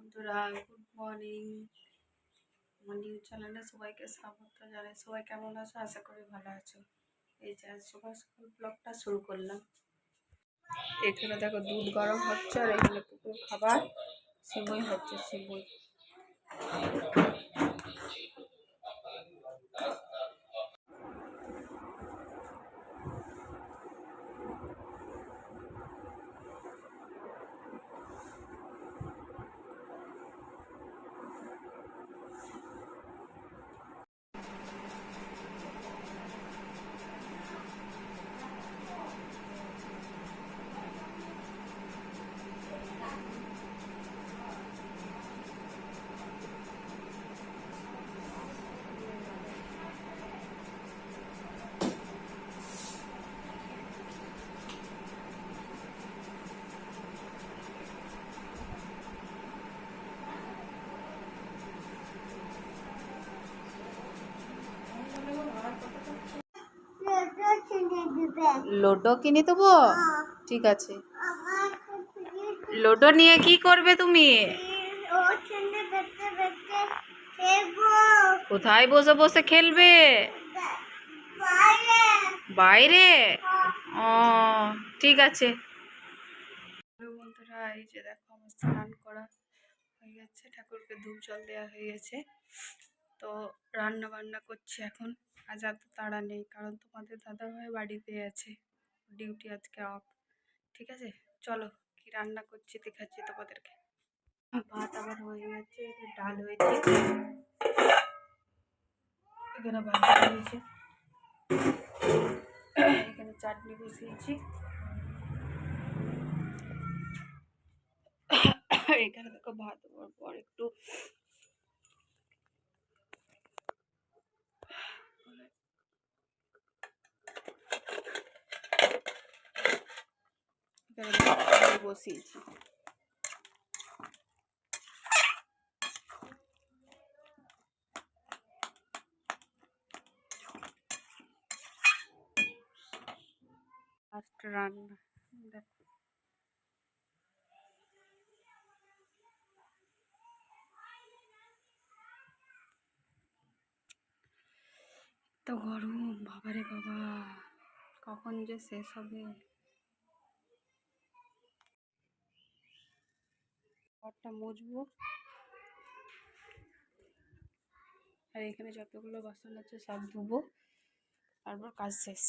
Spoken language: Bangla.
বন্ধুরা গুড মর্নিং আমার নিউজ চ্যানেলে সবাইকে স্বাগত জানাই। সবাই কেমন আছো? আশা করি ভালো আছো। এই যে সকাল সকাল ব্লগটা শুরু করলাম। এখানে দেখো দুধ গরম হচ্ছে আর এখানে কুকুর খাবার। সিমুই হচ্ছে সিমুই লোডো কিনে দেবো? ঠিক আছে। লোডো নিয়ে কি করবে তুমি? কোথায় বসে বসে খেলবে? বাইরে? ও, ঠিক আছে। বন্ধুরা, এই যে দেখো, আমার স্নান করা হয়ে গেছে। ঠাকুরকে ধূপ জল দেওয়া হয়ে গেছে। তো রান্না বান্না করছি এখন। আজ এত তাড়া নেই, কারণ তোমাদের দাদাভাই বাড়িতে আছে। ডিউটি আজকে অফ ঠিক আছে? চলো, কি রান্না করছি দেখাচ্ছি তোমাদেরকে। ভাত আবার হয়ে গেছে, ডাল হয়েছে। এখানে ভাত হয়েছে। এখানে চাটনি বসিয়েছি। এখানে দেখো ভাত পর একটু এখানে ভাত বসিয়েছি। ফার্স্ট রান্না তো গরম বাবারে বাবা। কখন যে শেষ হবে? ঘরটা মজবু আর এখানে যতগুলো বাসন আছে সব ধুবো। তারপর কাজ শেষ।